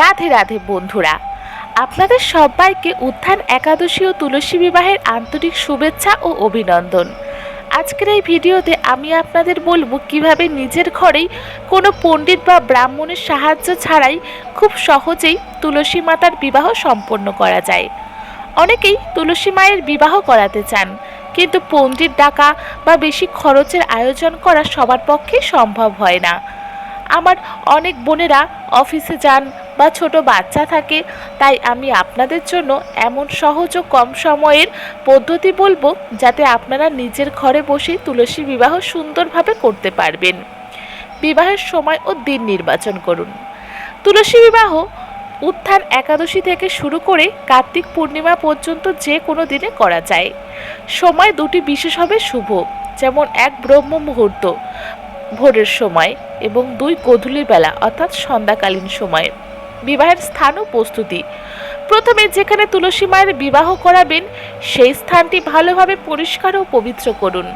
রাধে রাধে বন্ধুরা, আপনাদের সবাইকে উত্থান একাদশী ও তুলসী বিবাহের আন্তরিক শুভেচ্ছা ও অভিনন্দন। আজকের এই ভিডিওতে আমি আপনাদের বলব কীভাবে নিজের ঘরেই কোনো পণ্ডিত বা ব্রাহ্মণের সাহায্য ছাড়াই খুব সহজেই তুলসী মাতার বিবাহ সম্পন্ন করা যায়। অনেকেই তুলসী মায়ের বিবাহ করাতে চান, কিন্তু পণ্ডিত ডাকা বা বেশি খরচের আয়োজন করা সবার পক্ষে সম্ভব হয় না। আমার অনেক বোনেরা অফিসে যান বা ছোট বাচ্চা থাকে, তাই আমি আপনাদের জন্য এমন সহজ ও কম সময়ের পদ্ধতি বলব যাতে আপনারা নিজের ঘরে বসেই তুলসী বিবাহ সুন্দরভাবে করতে পারবেন। বিবাহের সময় ও দিন নির্বাচন করুন। তুলসী বিবাহ উত্থান একাদশী থেকে শুরু করে কার্তিক পূর্ণিমা পর্যন্ত যে কোনো দিনে করা যায়। সময় দুটি বিশেষ হবে শুভ, যেমন এক ব্রহ্ম মুহূর্ত ভোরের সময় এবং দুই গোধূলি বেলা, অর্থাৎ সন্ধ্যাকালীন সময়ে। বিবাহের স্থান ও প্রস্তুতি। প্রথমে যেখানে তুলসী মায়ের বিবাহ করাবেন, সেই স্থানটি ভালোভাবে পরিষ্কার ও পবিত্র করুন।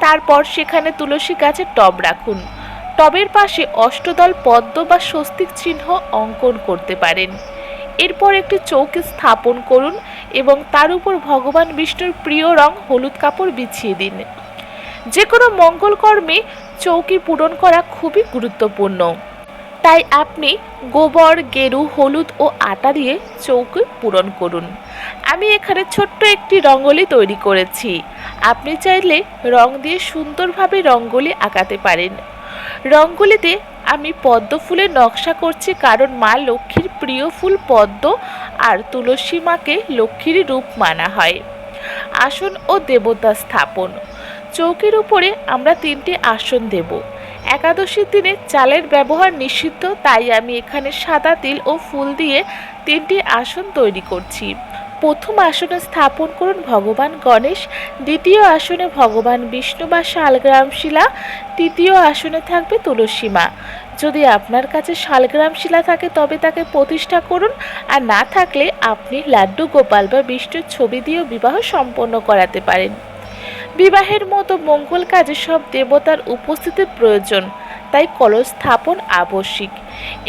তারপর সেখানে তুলসী গাছের টব রাখুন। টবের পাশে অষ্টদল পদ্ম বা স্বস্তিক চিহ্ন অঙ্কন করতে পারেন। এরপর একটি চৌকি স্থাপন করুন এবং তার উপর ভগবান বিষ্ণুর প্রিয় রং হলুদ কাপড় বিছিয়ে দিন। যে কোনো মঙ্গল কর্মে চৌকি পূরণ করা খুবই গুরুত্বপূর্ণ। তাই আপনি গোবর, গেরু, হলুদ ও আটা দিয়ে চৌকি পূরণ করুন। আমি এখানে ছোট্ট একটি রঙ্গোলি তৈরি করেছি। আপনি চাইলে রং দিয়ে সুন্দরভাবে রঙ্গোলি আঁকাতে পারেন। রঙ্গোলিতে আমি পদ্ম ফুলের নকশা করছি কারণ মা লক্ষ্মীর প্রিয় ফুল পদ্ম আর তুলসী মাকে লক্ষ্মীর রূপ মানা হয়। আসন ও দেবতা স্থাপন। চৌকির উপরে আমরা তিনটি আসন দেব। একাদশীর দিনে চালের ব্যবহার নিষিদ্ধ, তাই আমি এখানে সাদা তিল ও ফুল দিয়ে তিনটি আসন তৈরি করছি। প্রথম আসনে স্থাপন করুন ভগবান গণেশ, দ্বিতীয় আসনে ভগবান বিষ্ণু বা শালগ্রাম শিলা, তৃতীয় আসনে থাকবে তুলসী মা। যদি আপনার কাছে শালগ্রাম শিলা থাকে, তবে তাকে প্রতিষ্ঠা করুন, আর না থাকলে আপনি লাড্ডু গোপাল বা বিষ্ণুর ছবি দিয়েও বিবাহ সম্পন্ন করাতে পারেন। বিবাহের মতো মঙ্গল কাজে সব দেবতার উপস্থিতির প্রয়োজন, তাই কলস স্থাপন আবশ্যিক।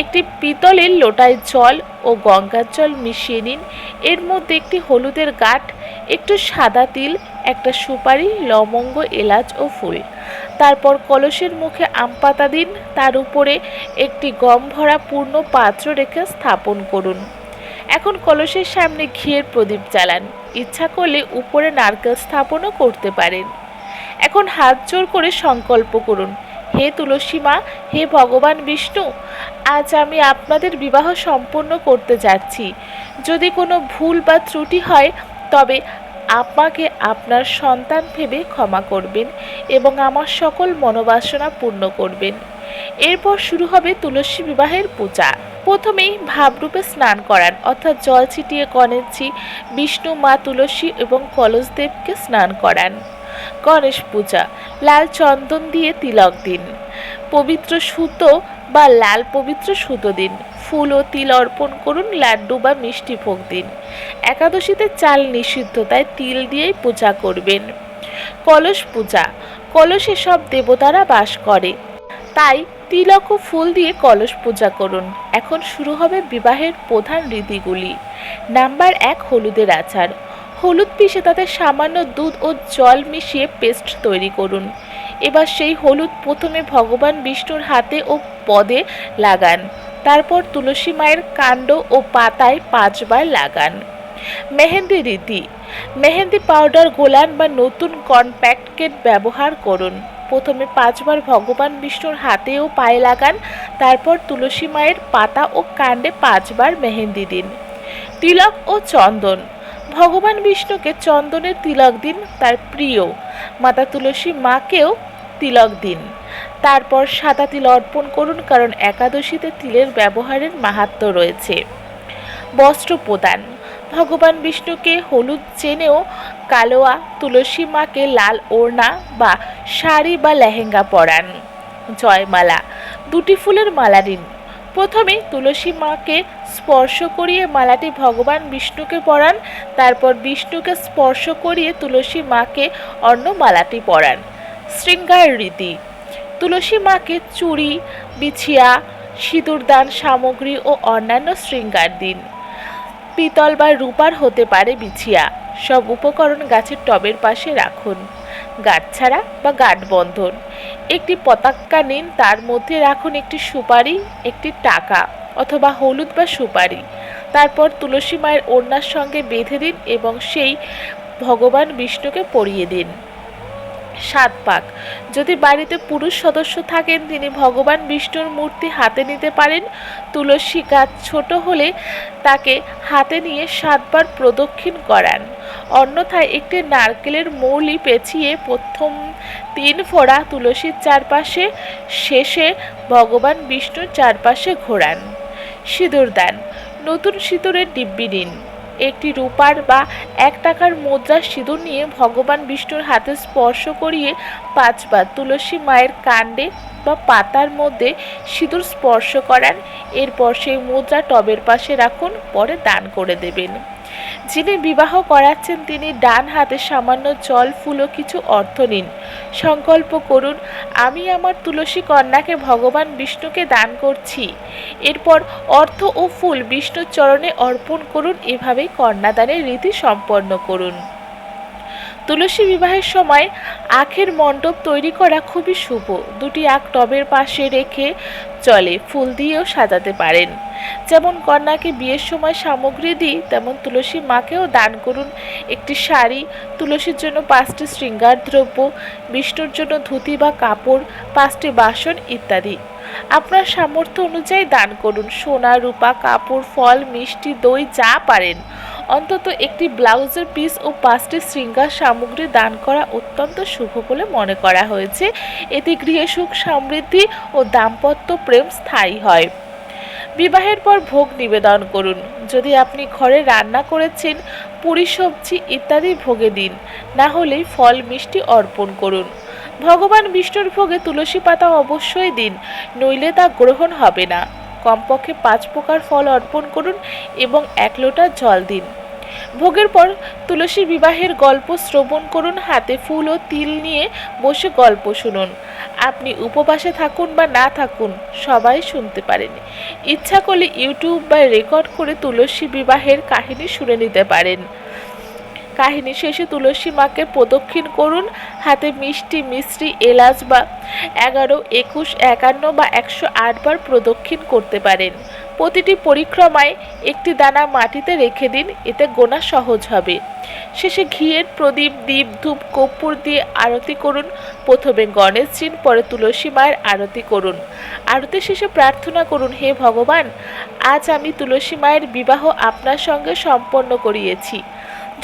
একটি পিতলের লোটায় জল ও গঙ্গার জল মিশিয়ে নিন। এর মধ্যে একটি হলুদের গাঠ একটু সাদা তিল, একটা সুপারি, লবঙ্গ, এলাচ ও ফুল। তারপর কলসের মুখে আম পাতা দিন। তার উপরে একটি গম ভরা পূর্ণ পাত্র রেখে স্থাপন করুন। এখন কলসের সামনে ঘিয়ের প্রদীপ জ্বালান। ইচ্ছা করলে উপরে নারকেল স্থাপনও করতে পারেন। এখন হাত জোর করে সংকল্প করুন। হে তুলসী মা, হে ভগবান বিষ্ণু, আজ আমি আপনাদের বিবাহ সম্পন্ন করতে যাচ্ছি। যদি কোনো ভুল বা ত্রুটি হয়, তবে আমাকে আপনার সন্তান ভেবে ক্ষমা করবেন এবং আমার সকল মনোবাসনা পূর্ণ করবেন। এরপর শুরু হবে তুলসী বিবাহের পূজা। প্রথমেই ভাবরূপে স্নান করান, অর্থাৎ জল ছিটিয়ে গণেশজি, বিষ্ণু, মা তুলসী এবং কলসদেবকে স্নান করান। গণেশ পূজা, লাল চন্দন দিয়ে তিলক দিন। পবিত্র সুতো বা লাল পবিত্র সুতো দিন। ফুল ও তিল অর্পণ করুন, লাড্ডু বা মিষ্টি ভোগ দিন। একাদশীতে চাল নিষিদ্ধ তাই তিল দিয়েই পূজা করবেন। কলস পূজা। কলসে সব দেবতারা বাস করে। তাই তিলক ও ফুল দিয়ে কলস পূজা করুন। এখন শুরু হবে বিবাহের প্রধান রীতিগুলি। নাম্বার এক, হলুদের আচার। হলুদ পিষে তাতে সামান্য দুধ ও জল মিশিয়ে পেস্ট তৈরি করুন। এবার সেই হলুদ প্রথমে ভগবান বিষ্ণুর হাতে ও পদে লাগান। তারপর তুলসী মায়ের কাণ্ড ও পাতায় পাঁচবার লাগান। মেহেন্দি রীতি। মেহেন্দি পাউডার গোলান বা নতুন কনপ্যাক্ট কেট ব্যবহার করুন। প্রথমে পাঁচবার ভগবান বিষ্ণুর হাতে ও পায়ে লাগান, তারপর তুলসী মায়ের পাতা ও কাণ্ডে পাঁচবার মেহেন্দি দিন। তিলক ও চন্দন। ভগবান বিষ্ণুকে চন্দনের তিলক দিন তার প্রিয়। মাতা তুলসী মাকেও তিলক দিন। তারপর সাদা তিল অর্পণ করুন কারণ একাদশীতে তিলের ব্যবহারের মাহাত্ম্য রয়েছে। বস্ত্র প্রদান। ভগবান বিষ্ণুকে হলুদ চেনেও কালোয়া, তুলসী মাকে লাল ওড়না বা শাড়ি বা লেহেঙ্গা পরান। জয়মালা। দুটি ফুলের মালা দিন। প্রথমে তুলসী মাকে স্পর্শ করিয়ে মালাটি ভগবান বিষ্ণুকে পরান, তারপর বিষ্ণুকে স্পর্শ করিয়ে তুলসী মাকে অন্য মালাটি পরান। শৃঙ্গার রীতি। তুলসী মাকে চুড়ি, বিছিয়া সিঁদুর দান সামগ্রী ও অন্যান্য শৃঙ্গার দিন। পিতল বা রূপার হতে পারে বিছিয়া। সব উপকরণ গাছের টবের পাশে রাখুন। গাছ ছাড়া বা গাঠ বন্ধন। একটি পতাকা নিন, তার মধ্যে রাখুন একটি সুপারি, একটি টাকা অথবা হলুদ বা সুপারি। তারপর তুলসী মায়ের ওড়নার সঙ্গে বেঁধে দিন এবং সেই ভগবান বিষ্ণুকে পরিয়ে দিন। সাত পাক। যদি বাড়িতে পুরুষ সদস্য থাকেন, তিনি ভগবান বিষ্ণুর মূর্তি হাতে নিতে পারেন। তুলসী গাছ ছোট হলে তাকে হাতে নিয়ে সাতবার প্রদক্ষিণ করান। অন্যথায় একটি নারকেলের মৌলি পেঁচিয়ে প্রথম তিন ফোঁড়া তুলসীর চারপাশে, শেষে ভগবান বিষ্ণুর চারপাশে ঘোরান। সিঁদুর দান। নতুন সিঁদুরের ডিব্বি দিন। একটি রূপার বা এক টাকার মুদ্রার সিঁদুর নিয়ে ভগবান বিষ্ণুর হাতে স্পর্শ করিয়ে পাঁচবার তুলসী মায়ের কাণ্ডে বা পাতার মধ্যে সিঁদুর স্পর্শ করান। এরপর সেই মুদ্রা টবের পাশে রাখুন, পরে দান করে দেবেন। যিনি বিবাহ করাচ্ছেন, তিনি ডান হাতে সামান্য জল, ফুল ও কিছু অর্থ নিন। সংকল্প করুন, আমি আমার তুলসী কন্যাকে ভগবান বিষ্ণুকে দান করছি। এরপর অর্থ ও ফুল বিষ্ণুর চরণে অর্পণ করুন, এভাবেই কন্যাদানের রীতি সম্পন্ন করুন। তুলসী বিবাহের সময় আখের মণ্ডপ তৈরি করা খুবই শুভ। দুটি আখ টবের পাশে রেখে চলে, ফুল দিয়েও সাজাতে পারেন। যেমন কন্যাকে বিয়ের সময় সামগ্রী দিই, তেমন তুলসী মাকেও দান করুন। একটি শাড়ি, তুলসীর জন্য পাঁচটি শৃঙ্গার দ্রব্য বিষ্ণুর জন্য ধুতি বা কাপড়, পাঁচটি বাসন ইত্যাদি। আপনার সামর্থ্য অনুযায়ী দান করুন। সোনা, রূপা, কাপড়, ফল, মিষ্টি, দই, যা পারেন। অন্তত একটি ব্লাউজের পিস ও পাঁচটি শৃঙ্গার সামগ্রী দান করা অত্যন্ত শুভ বলে মনে করা হয়েছে। এতে গৃহে সুখ, সমৃদ্ধি ও দাম্পত্য প্রেম স্থায়ী হয়। বিবাহের পর ভোগ নিবেদন করুন। যদি আপনি ঘরে রান্না করেছেন, পুরি, সবজি ইত্যাদি ভোগে দিন। না হলে ফল, মিষ্টি অর্পণ করুন। ভগবান বিষ্ণুর ভোগে তুলসী পাতা অবশ্যই দিন, নইলে তা গ্রহণ হবে না। কমপক্ষে পাঁচ প্রকার ফল অর্পণ করুন এবং এক লোটা জল দিন। ভোগের পর তুলসী বিবাহের গল্প শ্রবণ করুন, হাতে ফুল ও তিল নিয়ে বসে গল্প শুনুন। আপনি উপবাসে থাকুন বা না থাকুন, সবাই শুনতে পারেন। ইচ্ছা করলে ইউটিউব বা রেকর্ড করে তুলসী বিবাহের কাহিনী শুনে নিতে পারেন। কাহিনী শেষে তুলসী মাকে প্রদক্ষিণ করুন, হাতে মিষ্টি, মিশ্রি, এলাচ বা এগারো, একুশ, একান্ন বা একশো আটবার প্রদক্ষিণ করতে পারেন। প্রতিটি পরিক্রমায় একটি দানা মাটিতে রেখে দিন, এতে গোনা সহজ হবে। শেষে ঘিয়ের প্রদীপ, দীপ, ধূপ, কর্পূর দিয়ে আরতি করুন। প্রথমে গণেশজির পরে তুলসী মায়ের আরতি করুন। আরতি শেষে প্রার্থনা করুন, হে ভগবান, আজ আমি তুলসী মায়ের বিবাহ আপনার সঙ্গে সম্পন্ন করিয়েছি।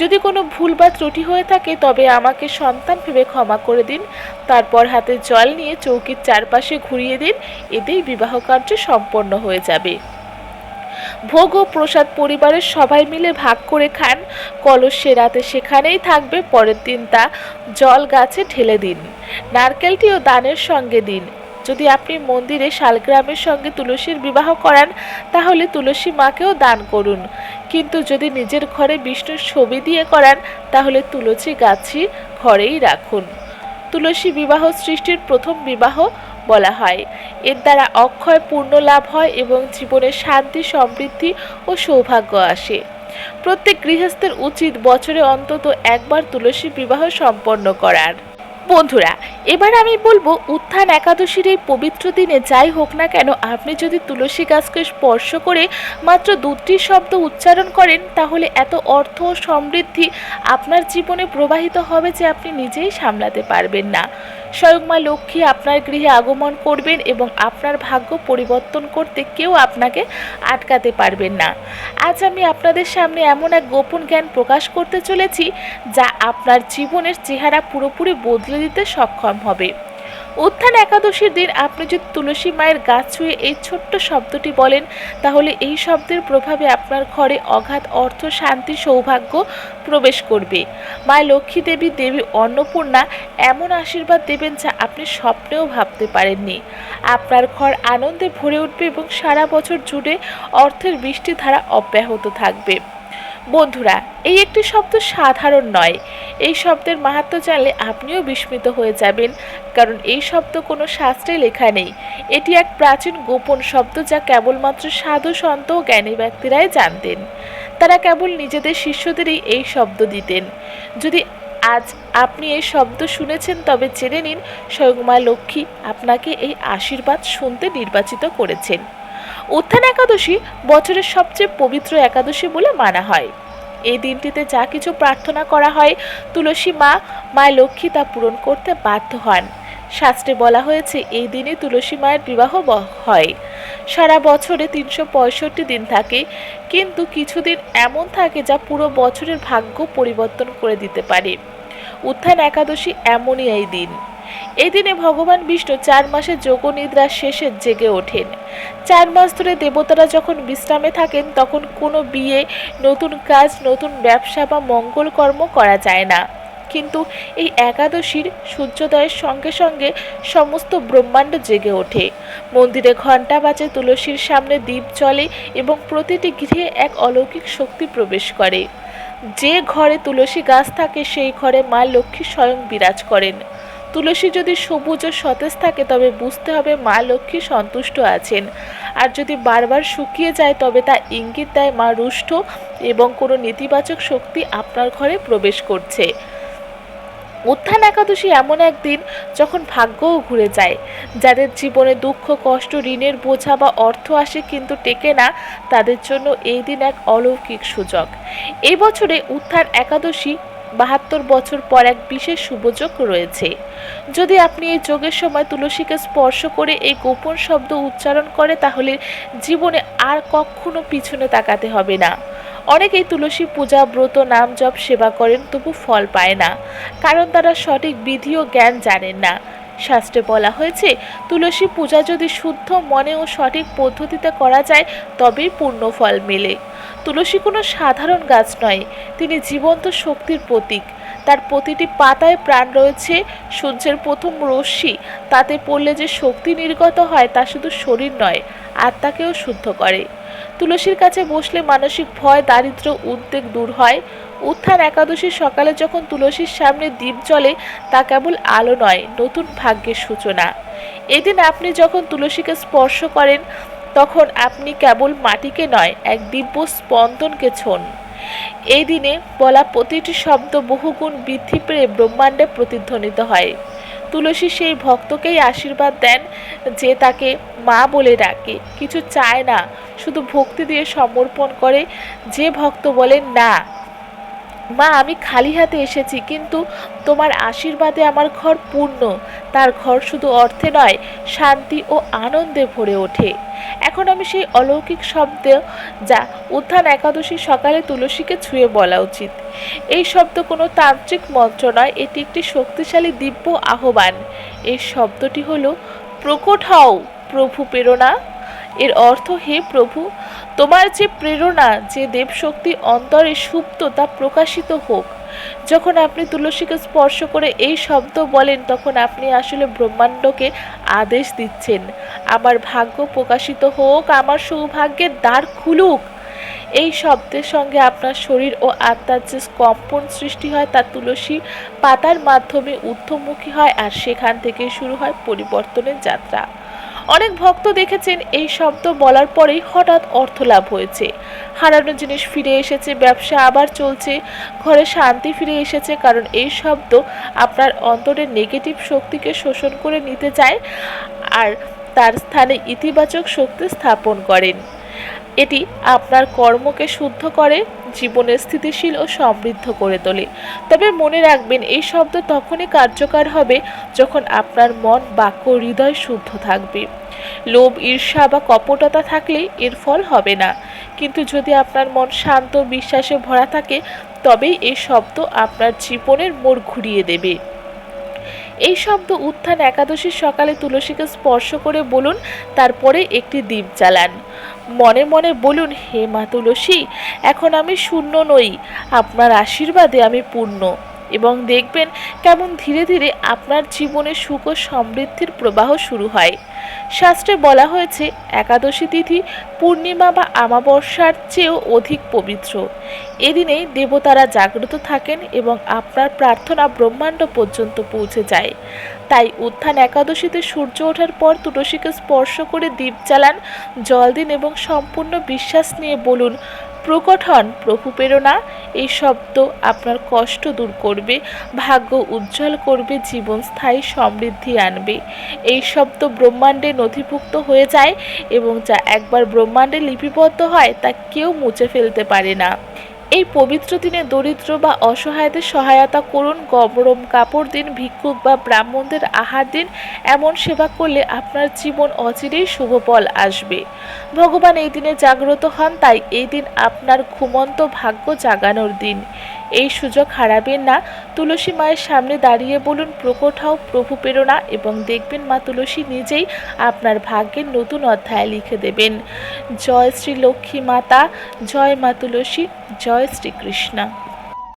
যদি কোনো ভুল বা ত্রুটি হয়ে থাকে, তবে আমাকে সন্তান ভেবে ক্ষমা করে দিন। তারপর হাতে জল নিয়ে চৌকির চারপাশে ঘুরিয়ে দিন। এতেই বিবাহ কার্য সম্পন্ন হয়ে যাবে। ভোগ ও প্রসাদ পরিবারের সবাই মিলে ভাগ করে খান। কলস রাতে সেখানেই থাকবে পরের দিন তা। জল গাছে ঢেলে দিন। নারকেলটিও দানের সঙ্গে দিন। যদি আপনি মন্দিরে শালগ্রামের সঙ্গে তুলসীর বিবাহ করান, তাহলে তুলসী মাকেও দান করুন। কিন্তু যদি নিজের ঘরে বিষ্ণুর ছবি দিয়ে করান, তাহলে তুলসী গাছই ঘরেই রাখুন। তুলসী বিবাহ সৃষ্টির প্রথম বিবাহ বলা হয়। এর দ্বারা অক্ষয় পূর্ণ লাভ হয় এবং জীবনে শান্তি, সমৃদ্ধি ও সৌভাগ্য আসে। প্রত্যেক গৃহস্থের উচিত বছরে অন্তত একবার তুলসী বিবাহ সম্পন্ন করার। বন্ধুরা, এবার আমি বলব, উত্থান একাদশীর এই পবিত্র দিনে যাই হোক না কেন, আপনি যদি তুলসী গাছকে স্পর্শ করে মাত্র দুটি শব্দ উচ্চারণ করেন, তাহলে এত অর্থ ও সমৃদ্ধি আপনার জীবনে প্রবাহিত হবে যে আপনি নিজেই সামলাতে পারবেন না। স্বয়ং মা লক্ষ্মী আপনার গৃহে আগমন করবেন এবং আপনার ভাগ্য পরিবর্তন করতে কেউ আপনাকে আটকাতে পারবেন না। আজ আমি আপনাদের সামনে এমন এক গোপন জ্ঞান প্রকাশ করতে চলেছি, যা আপনার জীবনের চেহারা পুরোপুরি বদলে দিতে সক্ষম হবে। উত্থান একাদশীর দিন আপনি যদি তুলসী মায়ের গাছ ছুঁয়ে এই ছোট্ট শব্দটি বলেন, তাহলে এই শব্দের প্রভাবে আপনার ঘরে অগাধ অর্থ, শান্তি, সৌভাগ্য প্রবেশ করবে। মা লক্ষ্মী দেবী দেবী অন্নপূর্ণা এমন আশীর্বাদ দেবেন যা আপনি স্বপ্নেও ভাবতে পারেননি। আপনার ঘর আনন্দে ভরে উঠবে এবং সারা বছর জুড়ে অর্থের বৃষ্টি ধারা অব্যাহত থাকবে। বন্ধুরা, এই একটি শব্দ সাধারণ নয়। এই শব্দের মাহাত্ম জানলে আপনিও বিস্মিত হয়ে যাবেন, কারণ এই শব্দ কোনো শাস্ত্রে লেখা নেই। এটি এক প্রাচীন গোপন শব্দ যা কেবলমাত্র সাধু, সন্ত ও জ্ঞানী ব্যক্তিরাই জানতেন। তারা কেবল নিজেদের শিষ্যদেরই এই শব্দ দিতেন। যদি আজ আপনি এই শব্দ শুনেছেন, তবে জেনে নিন, স্বয়ং মা লক্ষ্মী আপনাকে এই আশীর্বাদ শুনতে নির্বাচিত করেছেন। উত্থান একাদশী বছরের সবচেয়ে পবিত্র একাদশী বলে মানা হয়। এই দিনটিতে যা কিছু প্রার্থনা করা হয়, তুলসী মা মা লক্ষ্মী তা পূরণ করতে বাধ্য হন। শাস্ত্রে বলা হয়েছে, এই দিনে তুলসী মায়ের বিবাহ হয়। সারা বছরে তিনশো পঁয়ষট্টি দিন থাকে, কিন্তু কিছুদিন এমন থাকে যা পুরো বছরের ভাগ্য পরিবর্তন করে দিতে পারে। উত্থান একাদশী এমনই এই দিন। এই দিনে ভগবান বিষ্ণু চার মাসের যোগ নিদ্রার শেষে জেগে ওঠেন। চার মাস ধরে দেবতারা যখন বিশ্রামে থাকেন, তখন কোনো বিয়ে, নতুন কাজ, নতুন ব্যবসা বা মঙ্গল কর্ম করা যায় না। কিন্তু এই একাদশীর সূর্যোদয়ের সঙ্গে সঙ্গে সমস্ত ব্রহ্মাণ্ড জেগে ওঠে। মন্দিরে ঘণ্টা বাজে, তুলসীর সামনে দ্বীপ চলে এবং প্রতিটি গৃহে এক অলৌকিক শক্তি প্রবেশ করে। যে ঘরে তুলসী গাছ থাকে, সেই ঘরে মা লক্ষ্মী স্বয়ং বিরাজ করেন। তুলসী যদি সবুজ ও সতেজ থাকে, তবে বুঝতে হবে মা লক্ষ্মী সন্তুষ্ট আছেন। আর যদি বারবার শুকিয়ে যায়, তবে তা ইঙ্গিত দেয় মা রুষ্ট এবং কোনো নেতিবাচক শক্তি আপনার ঘরে প্রবেশ করছে। উত্থান একাদশী এমন একদিন যখন ভাগ্যও ঘুরে যায়। যাদের জীবনে দুঃখ, কষ্ট, ঋণের বোঝা বা অর্থ আসে কিন্তু টেকে না, তাদের জন্য এই দিন এক অলৌকিক সুযোগ। এই বছরে উত্থান একাদশী বাহাত্তর বছর পর এক বিশেষ শুভযোগ রয়েছে। যদি আপনি এই যোগের সময় তুলসীকে স্পর্শ করে এই গোপন শব্দ উচ্চারণ করে, তাহলে জীবনে আর কখনো পিছনে তাকাতে হবে না। অনেকেই তুলসী পূজা, ব্রত, নাম জপ, সেবা করেন, তবু ফল পায় না। কারণ তারা সঠিক বিধি ও জ্ঞান জানেন না। শাস্ত্রে বলা হয়েছে, তুলসী পূজা যদি শুদ্ধ মনে ও সঠিক পদ্ধতিতে করা যায় তবেই পূর্ণ ফল মেলে। তুলসী কোনো সাধারণ গাছ নয়, তিনি জীবন্ত শক্তির প্রতীক। তার প্রতিটি পাতায় প্রাণ রয়েছে, সূর্যের প্রথম রশ্মি, তাতে পড়লে যে শক্তি নির্গত হয় তা শুধু শরীর নয়, আত্মাকেও শুদ্ধ করে। তুলসীর কাছে বসলে মানসিক ভয়, দারিদ্র্য, উদ্বেগ দূর হয়। উত্থান একাদশীর সকালে যখন তুলসীর সামনে দ্বীপ জ্বলে, তা কেবল আলো নয়, নতুন ভাগ্যের সূচনা। এদিন আপনি যখন তুলসীকে স্পর্শ করেন, তখন আপনি কেবল মাটিকে নয়, এক দিব্য স্পন্দনকে ছোন। এই দিনে বলা প্রতিটি শব্দ বহুগুণ বৃদ্ধি পেয়ে ব্রহ্মাণ্ডে প্রতিধ্বনিত হয়। তুলসী সেই ভক্তকেই আশীর্বাদ দেন, যে তাকে মা বলে ডাকে। কিছু চায় না, শুধু ভক্তি দিয়ে সমর্পণ করে, যে ভক্ত বলেন, না। মা, আমি খালি হাতে এসেছি, কিন্তু তোমার আশীর্বাদে আমার ঘর পূর্ণ। তার ঘর শুধু অর্থে নয়, শান্তি ও আনন্দে ভরে ওঠে। এখন আমি সেই অলৌকিক শব্দ যা উত্থান একাদশী সকালে তুলসীকে ছুঁয়ে বলা উচিত। এই শব্দ কোনো তান্ত্রিক মন্ত্র নয়, এটি একটি শক্তিশালী দিব্য আহ্বান। এই শব্দটি হলো, প্রকট হও প্রভু প্রেরণা। এর অর্থ হে প্রভু, তোমার যে প্রেরণা, যে দেবশক্তি অন্তরে সুপ্ত তা প্রকাশিত হোক। যখন আপনি তুলসীকে স্পর্শ করে এই শব্দ বলেন, তখন আপনি আসলে ব্রহ্মাণ্ডকে আদেশ দিচ্ছেন। আমার ভাগ্য প্রকাশিত হোক, আমার সৌভাগ্যের দ্বার খুলুক। এই শব্দের সঙ্গে আপনার শরীর ও আত্মার যে কম্পন সৃষ্টি হয়, তা তুলসী পাতার মাধ্যমে ঊর্ধ্বমুখী হয়, আর সেখান থেকে শুরু হয় পরিবর্তনের যাত্রা। অনেক ভক্ত দেখেছেন এই শব্দ বলার পরেই হঠাৎ অর্থ লাভ হয়েছে। হারানো জিনিস ফিরে এসেছে, ব্যবসা আবার চলছে, ঘরে শান্তি ফিরে এসেছে, কারণ এই শব্দ আপনার অন্তরের নেগেটিভ শক্তিকে শোষণ করে নিতে চায় আর তার স্থানে ইতিবাচক শক্তি স্থাপন করেন। এটি আপনার কর্মকে শুদ্ধ করে জীবনে স্থিতিশীল ও সমৃদ্ধ করে তোলে। তবে মনে রাখবেন, এই শব্দ তখনই কার্যকর হবে যখন আপনার মন বাক্য হৃদয় শুদ্ধ থাকবে। লোভ, ঈর্ষা বা কপটতা থাকলে এর ফল হবে না। কিন্তু যদি আপনার মন শান্ত, বিশ্বাসে ভরা থাকে, তবেই এই শব্দ আপনার জীবনের মোড় ঘুরিয়ে দেবে। এই শব্দ উত্থান একাদশীর সকালে তুলসীকে স্পর্শ করে বলুন, তারপরে একটি দ্বীপ জ্বালান। মনে মনে বলুন, হে মা তুলসী, এখন আমি শূন্য নই। আপনার আশীর্বাদে আমি পূর্ণ। এবং দেখবেন কেমন ধীরে ধীরে আপনার জীবনে সুখ ও সমৃদ্ধির প্রবাহ শুরু হয়। শাস্ত্রে বলা হয়েছে, একাদশী তিথি পূর্ণিমা বা আমাবস্যার চেয়েও অধিক পবিত্র। এদিনেই দেবতারা জাগ্রত থাকেন এবং আপনার প্রার্থনা ব্রহ্মাণ্ড পর্যন্ত পৌঁছে যায়। তাই উত্থান একাদশীতে সূর্য ওঠার পর তুলসীকে স্পর্শ করে দীপ জ্বালান, জল দিন এবং সম্পূর্ণ বিশ্বাস নিয়ে বলুন প্রকট হন। প্রভু প্রেরণা, এই শব্দ আপনার কষ্ট দূর করবে, ভাগ্য উজ্জ্বল করবে, জীবন স্থায়ী সমৃদ্ধি আনবে। এই শব্দ ব্রহ্মাণ্ডে নথিভুক্ত হয়ে যায় এবং যা একবার ব্রহ্মাণ্ডে লিপিবদ্ধ হয়, তা কেউ মুছে ফেলতে পারে না। এই পবিত্র দিনে দরিদ্র বা অসহায়দের সহায়তা করুন গরম কাপড় দিন, ভিক্ষুক বা ব্রাহ্মণদের আহার দিন, এমন সেবা করলে আপনার জীবন অচিরেই শুভ ফল আসবে। ভগবান এই দিনে জাগ্রত হন, তাই এই দিন আপনার ঘুমন্ত ভাগ্য জাগানোর দিন। এই সুযোগ হারাবেন না। তুলসী মায়ের সামনে দাঁড়িয়ে বলুন, প্রকট হও, প্রভু প্রেরণা, এবং দেখবেন মা তুলসী নিজেই আপনার ভাগ্যের নতুন অধ্যায় লিখে দেবেন। জয় শ্রী লক্ষ্মী মাতা, জয় মা তুলসী, জয় শ্রীকৃষ্ণ